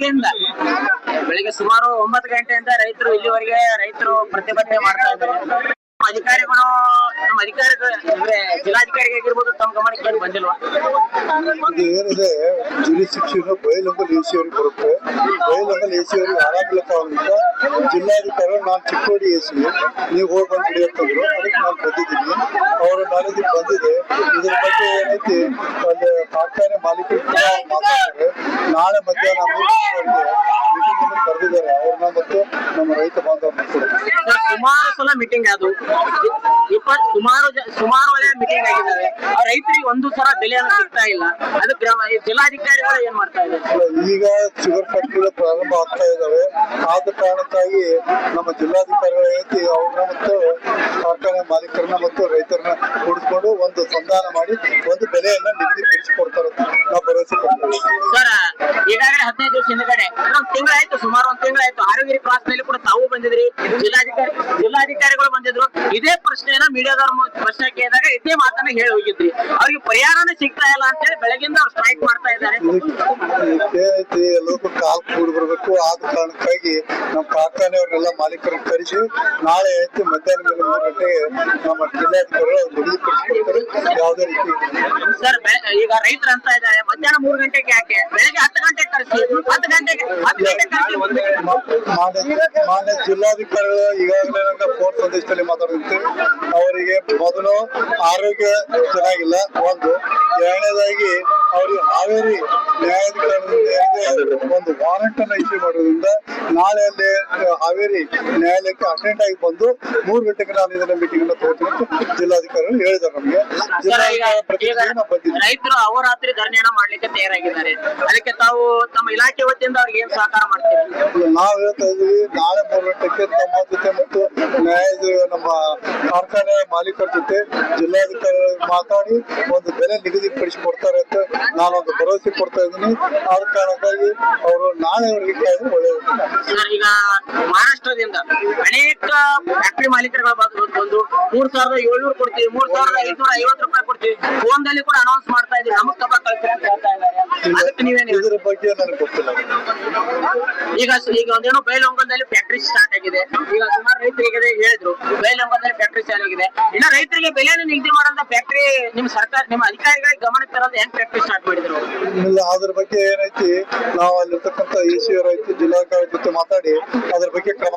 ಬೆಳಗ್ಗೆಯಿಂದ ಬೆಳಿಗ್ಗೆ ಸುಮಾರು ಒಂಬತ್ತು ಗಂಟೆಯಿಂದ ರೈತರು ಇಲ್ಲಿವರೆಗೆ ರೈತರು ಪ್ರತಿಭಟನೆ ಮಾಡ್ತಾ ಇದ್ದಾರೆ. ಅಧಿಕಾರಿಗಳು, ನಮ್ಮ ಅಧಿಕಾರಿಗಳು ಅಂದ್ರೆ ಜಿಲ್ಲಾಧಿಕಾರಿಗೆ ಆಗಿರ್ಬೋದು ತಮ್ಮ ಗಮನಕ್ಕೆ ಬಂದಿಲ್ವಾ? ಏನಿದೆ ಜುರಿ ಶಿಕ್ಷಣ ಬರುತ್ತೆ. ಜಿಲ್ಲಾಧಿಕಾರಿ ನಾನು ಚಿಕ್ಕೋಡಿ ಎಸ್, ನೀವು ಹೋಗಿ ಬಂದು ಹಿಡಿಯತ್ತಂದ್ರು ಅದಕ್ಕೆ ನಾನು ಬಂದಿದ್ದೀನಿ. ಅವರ ನಾಲೆಜ್ ಬಂದಿದೆ ಇದ್ರ ಬಗ್ಗೆ ಏನೈತಿ? ಒಂದು ಕಾರ್ಖಾನೆ ಮಾಲೀಕರು ಕೂಡ ಮಾತಾಡ್ತಾರೆ. ನಾಳೆ ಮಧ್ಯಾಹ್ನ ಮೂರು ಮೀಟಿಂಗ್ ಕರೆದಿದ್ದಾರೆ ಅವ್ರನ್ನ ಮತ್ತು ನಮ್ಮ ರೈತ ಬಾಂಧವ ಸುಮಾರು ಸಲ ಮೀಟಿಂಗ್ ಅದು. ಇಪ್ಪತ್ ಸುಮಾರು ಸುಮಾರು ಮೀಟಿಂಗ್ ಆಗಿದ್ದಾವೆ ಆ ರೈತರಿಗೆ ಒಂದು ಸಲ ಬೆಲೆಯನ್ನು ಸಿಗ್ತಾ ಇಲ್ಲ. ಅದು ಗ್ರಾಮ ಜಿಲ್ಲಾಧಿಕಾರಿಗಳು ಏನ್ ಮಾಡ್ತಾ ಇದ್ದಾರೆ? ಈಗ ಶುಗರ್ ಫ್ಯಾಕ್ಟರಿಗಳು ಪ್ರಾರಂಭ ಆಗ್ತಾ ಇದಾವೆ ಆದ ಕಾರಣಕ್ಕಾಗಿ ನಮ್ಮ ಜಿಲ್ಲಾಧಿಕಾರಿಗಳ ಐತಿ ಅವ್ರನ್ನ ಮತ್ತು ಕಾರ್ಖಾನೆ ಮಾಲೀಕರನ್ನ ಮತ್ತು ರೈತರನ್ನ ಕೂಡಿಸ್ಕೊಂಡು ಒಂದು ಸಂಧಾನ ಮಾಡಿ ಒಂದು ಬೆಲೆಯನ್ನ ನಿಗದಿಪಡಿಸಿಕೊಡ್ತಾರೆ ನಾವು ಭರವಸೆ ಕೊಡ್ತೇವೆ. ಸರ್ ದಿವಸ ಹಿಂದ್ಗಡೆ ಇನ್ನೊಂದ್ ಒಂದ್ ತಿಂಗಳಾಯ್ತು ಸುಮಾರು ಒಂದ್ ತಿಂಗಳಾಯ್ತು. ಆರೋಗ್ಯ ಕ್ರಾಸ್ನಲ್ಲಿ ಕೂಡ ತಾವು ಬಂದಿದ್ರಿ. ಜಿಲ್ಲಾಧಿಕಾರಿ ಜಿಲ್ಲಾಧಿಕಾರಿಗಳು ಬಂದಿದ್ರು. ಇದೇ ಪ್ರಶ್ನೆಯನ್ನ ಮೀಡಿಯಾದವ್ರ ಪ್ರಶ್ನೆ ಕೇಳಿದಾಗ ಇದೇ ಮಾತನ್ನ ಹೇಳಿ ಹೋಗಿದ್ರಿ. ಅವ್ರಿಗೆ ಪರಿಹಾರನೇ ಸಿಗ್ತಾ ಇಲ್ಲ ಅಂತ ಹೇಳಿ ಬೆಳಗಿಂದ ಅವ್ರು ಸ್ಟ್ರೈಕ್ ಮಾಡ್ತಾ ಇದ್ದಾರೆ. ಎಲ್ಲರಿಗೂ ಕಾಲ್ ಕೂಡಿ ಬರ್ಬೇಕು. ಆದ ಕಾರಣಕ್ಕಾಗಿ ನಮ್ಮ ಕಾರ್ಖಾನೆಯವ್ರನ್ನೆಲ್ಲ ಮಾಲೀಕರ ಕರೆಸಿ ನಾಳೆ ಐತಿ ಮಧ್ಯಾಹ್ನ ಮೇಲೆ ಮೂರು ಗಂಟೆಗೆ ನಮ್ಮ ಜಿಲ್ಲಾಧಿಕಾರಿಗಳು ನಿಗದಿಪಡಿಸಿಕೊಡ್ತಾರೆ. ಯಾವುದೇ ರೀತಿ. ಸರ್ ಈಗ ರೈತರು ಅಂತ ಇದ್ದಾರೆ. ಮಧ್ಯಾಹ್ನ ಮೂರು ಗಂಟೆಗೆ ಯಾಕೆ? ಬೆಳಗ್ಗೆ ಹತ್ತು ಗಂಟೆಗೆ ಕರೆಸಿ. ಹತ್ತು ಗಂಟೆಗೆ ಹತ್ತು ಗಂಟೆಗೆ ಕರೆಸಿ ಒಂದು ಮಾನ್ಯ ಜಿಲ್ಲಾಧಿಕಾರಿಗಳು ಈಗಾಗಲೇ ನಂಗೆ ಫೋನ್ ಸಂದೇಶದಲ್ಲಿ ಮಾತಾಡುತ್ತೆ ಅವರಿಗೆ ಮೊದಲು ಆರೋಗ್ಯ ಚೆನ್ನಾಗಿಲ್ಲ ಒಂದು. ಎರಡನೇದಾಗಿ ಅವರಿಗೆ ಹಾವೇರಿ ನ್ಯಾಯಾಧಿಕರಣ ಒಂದು ವಾರಂಟ್ ಅನ್ನ ಇಶ್ಯೂ ಮಾಡೋದ್ರಿಂದ ನಾಳೆ ಅಲ್ಲಿ ಹಾವೇರಿ ನ್ಯಾಯಾಲಯಕ್ಕೆ ಅಟೆಂಡ್ ಆಗಿ ಬಂದು ಮೂರು ಗಂಟೆಗೆ ನಾನು ಇದನ್ನ ಮೀಟಿಂಗ್ ಅನ್ನ ತಗೋತೀನಿ ಅಂತ ಜಿಲ್ಲಾಧಿಕಾರಿಗಳು ಹೇಳಿದ್ದಾರೆ ನಮಗೆ. ರೈತರು ಅವರಾತ್ರಿ ಧರಣಿಯನ್ನ ಮಾಡ್ಲಿಕ್ಕೆ ತಯಾರಾಗಿದ್ದಾರೆ. ಅದಕ್ಕೆ ತಾವು ತಮ್ಮ ಇಲಾಖೆ ವತಿಯಿಂದ ಅವ್ರಿಗೆ ಏನ್ ಸಹಕಾರ ಮಾಡ್ತೀವಿ ನಾವು ಹೇಳ್ತಾ ಇದೀವಿ ನಾಳೆ ಮೂರು ಗಂಟೆಗೆ ತಮ್ಮ ಜೊತೆ ಮತ್ತು ನ್ಯಾಯದ ನಮ್ಮ ಕಾರ್ಖಾನೆ ಮಾಲೀಕರ ಜೊತೆ ಜಿಲ್ಲಾಧಿಕಾರಿ ಮಾತಾಡಿ ಒಂದು ಬೆಲೆ ನಿಗದಿಪಡಿಸಿ ಕೊಡ್ತಾರೆ ಅಂತ ನಾನೊಂದು ಭರವಸೆ ಕೊಡ್ತಾ ಇದ್ದೀನಿ. ಆದ ಕಾರಣಕ್ಕಾಗಿ ಅವರು ನಾಳೆವರೆಗೆ ಕಾಯ್ದು ಒಳ್ಳೆಯದು ಸರ್ ಈಗ ಮಹಾರಾಷ್ಟ್ರದಿಂದ ಅನೇಕ ಫ್ಯಾಕ್ಟರಿ ಮಾಲೀಕರುಗಳ ಬಂದು ಮೂರ್ ಸಾವಿರದ ಏಳ್ನೂರು ಕೊಡ್ತೀವಿ ಮೂರ್ ಸಾವಿರದ ಐದ್ನೂರ ಐವತ್ತು ರೂಪಾಯಿ ಕೊಡ್ತೀವಿ. ಫೋನ್ ದಲ್ಲಿ ಕೂಡ ಅನೌನ್ಸ್ ಮಾಡ್ತಾ ಇದ್ದೀವಿ ನಮಗ್ ತಪ್ಪ ಕಳ್ಸಿ ಅಂತ ಹೇಳ್ತಾ ಇದ್ದಾರೆ. ಅದಕ್ಕೆ ನೀವೇನ್ ಇದರ ಬಗ್ಗೆ ನನಗೆ ಗೊತ್ತಿಲ್ಲ. ಈಗ ಈಗ ಒಂದೇನೋ ಬೈಲಹೊಂಗಲದಲ್ಲಿ ಫ್ಯಾಕ್ಟರಿ ಸ್ಟಾರ್ಟ್ ಆಗಿದೆ. ಈಗ ಸುಮಾರು ರೈತರಿಗೆ ಹೇಳಿದ್ರು ಬೈಲಹೊಂಗಲದಲ್ಲಿ ಫ್ಯಾಕ್ಟರಿ ಚಾಲು ಆಗಿದೆ. ಇನ್ನ ರೈತರಿಗೆ ಬೆಲೆಯನ್ನು ನಿಗದಿ ಮಾಡಂತ ಫ್ಯಾಕ್ಟರಿ ನಿಮ್ ಸರ್ಕಾರ ನಿಮ್ಮ ಅಧಿಕಾರಿಗಳಿಗೆ ಗಮನಕ್ಕೆ ತರೋದು ಹೆಂಗ್ ಫ್ಯಾಕ್ಟರಿ ಸ್ಟಾರ್ಟ್ ಮಾಡಿದ್ರು? ಇಲ್ಲ ಅದ್ರ ಬಗ್ಗೆ ಏನೈತಿ? ನಾವು ಅಲ್ಲಿರ್ತಕ್ಕಂಥ ಎ ಸಿ ಐತಿ ಜಿಲ್ಲಾಧಿಕಾರಿ ಜೊತೆ ಮಾತಾಡಿ ಅದ್ರ ಬಗ್ಗೆ ಕ್ರಮ.